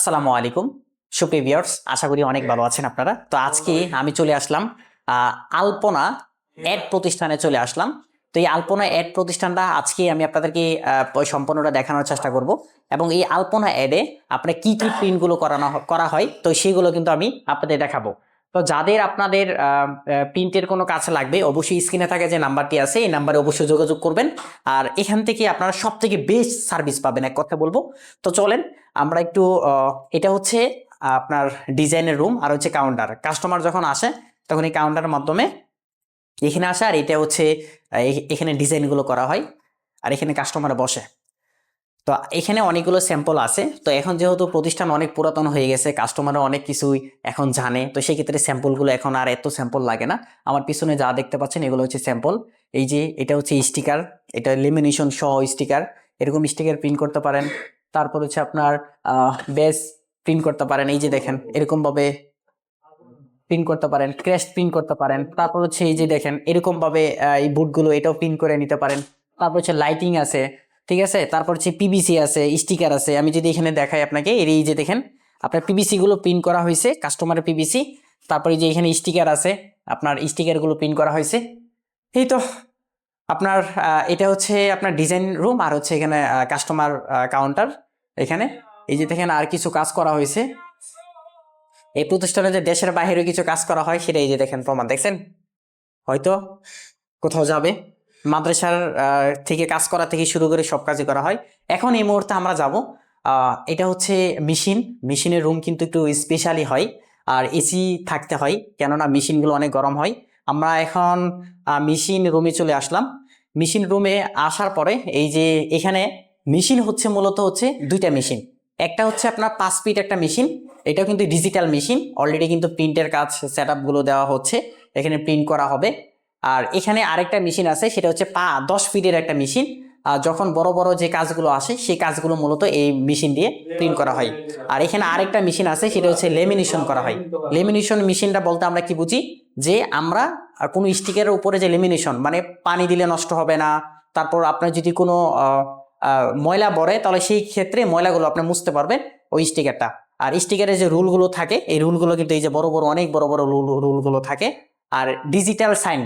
আসসালামু আলাইকুম। সুপ্রিয় ভিউয়ার্স, আশা করি অনেক ভালো আছেন আপনারা। তো আজকে আমি চলে আসলাম আলপনা অ্যাড প্রতিষ্ঠানে চলে আসলাম। তো এই আলপনা অ্যাড প্রতিষ্ঠানটা আজকে আমি আপনাদেরকে সম্পূর্ণটা দেখানোর চেষ্টা করব এবং এই আলপনা অ্যাডে আপনার কি কি প্রিন্টগুলো করানো করা হয়, তো সেগুলো কিন্তু আমি আপনাদের দেখাবো। তো যাদের আপনাদের প্রিন্টের কোনো কাজ লাগবে, অবশ্যই স্ক্রিনে থাকে যে নাম্বারটি আছে, এই নাম্বারে অবশ্যই যোগাযোগ করবেন। আর এখান থেকে আপনারা সব থেকে বেস্ট সার্ভিস পাবেন, এক কথা বলব। তো চলেন, আমরা একটু এটা হচ্ছে আপনার ডিজাইনের রুম আর হচ্ছে কাউন্টার কাস্টমার যখন আসে, তখন এই কাউন্টারের মাধ্যমে এখানে আসে, আর এটা হচ্ছে এখানে ডিজাইনগুলো করা হয়, আর এখানে কাস্টমার বসে। তো এখানে অনেকগুলো স্যাম্পল আছে। তো এখন যেহেতু প্রতিষ্ঠান অনেক পুরাতন হয়ে গেছে কাস্টমাররা অনেক কিছুই এখন জানে, তো সেই ক্ষেত্রে স্যাম্পলগুলো এখন আর এত স্যাম্পল লাগে না। আমার পিছনে যা দেখতে পাচ্ছেন, এগুলো হচ্ছে স্যাম্পল এই যে এটা হচ্ছে স্টিকার এটা লেমিনেশন সহ স্টিকার এরকম স্টিকার প্রিন্ট করতে পারেন। তারপর হচ্ছে আপনার বেস প্রিন্ট করতে পারেন। এই যে দেখেন এরকম ভাবে প্রিন্ট করতে পারেন ক্রেস্ট প্রিন্ট করতে পারেন। তারপর হচ্ছে এই যে দেখেন, এরকমভাবে এই বুটগুলো এটাও প্রিন্ট করে নিতে পারেন। তারপর হচ্ছে লাইটিং আছে। ঠিক আছে? তারপর হচ্ছে পিবিসি আছে স্টিকার আছে। আমি যদি এখানে দেখাই আপনাকে এর এই যে দেখেন, আপনার পিবিসি গুলো প্রিন্ট করা হয়েছে কাস্টমারের পিবিসি তারপরে যে এখানে স্টিকার আছে, আপনার স্টিকারগুলো প্রিন্ট করা হয়েছে। এই তো, আপনার এটা হচ্ছে আপনার ডিজাইন রুম আর হচ্ছে এখানে কাস্টমার কাউন্টার এখানে। এই যে দেখেন, আর কিছু কাজ করা হয়েছে। এই প্রতিষ্ঠানে যে দেশের বাইরে কিছু কাজ করা হয় সেটা এই যে দেখেন প্রমাণ, দেখছেন? হয়তো কোথাও যাবে। মাদ্রাসার থেকে কাজ করা থেকে শুরু করে সব কাজই করা হয়। এখন এই মুহূর্তে আমরা যাব এটা হচ্ছে মেশিন। মেশিনের রুম কিন্তু একটু স্পেশালি হয়, আর এসি থাকতে হয়, কেননা মেশিনগুলো অনেক গরম হয়। আমরা এখন মেশিন রুমে চলে আসলাম। মেশিন রুমে আসার পরে এই যে এখানে মেশিন হচ্ছে মূলত হচ্ছে দুইটা মেশিন। একটা হচ্ছে আপনার পাঁচ ফিট একটা মেশিন, এটাও কিন্তু ডিজিটাল মেশিন। অলরেডি কিন্তু প্রিন্টের কাজ সেটগুলো দেওয়া হচ্ছে। এখানে প্রিন্ট করা হবে। আর এখানে আরেকটা মেশিন আছে, সেটা হচ্ছে পা দশ ফিটের একটা মেশিন। যখন বড় বড় যে কাজগুলো আসে, সেই কাজগুলো মূলত এই মেশিন দিয়ে প্রিন্ট করা হয়। আর এখানে আরেকটা মেশিন আছে, সেটা হচ্ছে লেমিনেশন করা হয়। লেমিনেশন মেশিনটা বলতে আমরা কি বুঝি? যে আমরা কোনো স্টিকারের উপরে যে লেমিনেশন মানে পানি দিলে নষ্ট হবে না, তারপর আপনার যদি কোনো ময়লা পড়ে, তাহলে সেই ক্ষেত্রে ময়লাগুলো আপনি মুছতে পারবেন ওই স্টিকারটা আর স্টিকারের যে রুলগুলো থাকে, এই রুলগুলো কিন্তু এই যে বড় বড়, অনেক বড় বড় রুল, রুলগুলো থাকে। আর ডিজিটাল সাইন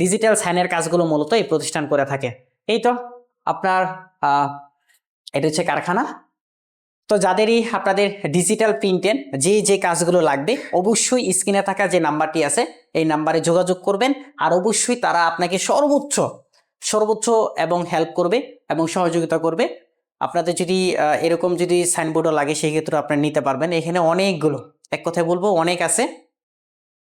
ডিজিটাল সাইনের কাজগুলো মূলত এই প্রতিষ্ঠান করে থাকে। এই তো, আপনার এটা হচ্ছে কারখানা। তো যাদেরই আপনাদের ডিজিটাল প্রিন্টের যে যে কাজগুলো লাগবে, অবশ্যই স্ক্রিনে থাকা যে নাম্বারটি আছে, এই নাম্বারে যোগাযোগ করবেন। আর অবশ্যই তারা আপনাকে সর্বোচ্চ সর্বোচ্চ এবং হেল্প করবে এবং সহযোগিতা করবে। আপনাদের যদি এরকম যদি সাইনবোর্ডও লাগে, সেই ক্ষেত্রে আপনারা নিতে পারবেন। এখানে অনেকগুলো, এক কথায় বলব, অনেক আছে।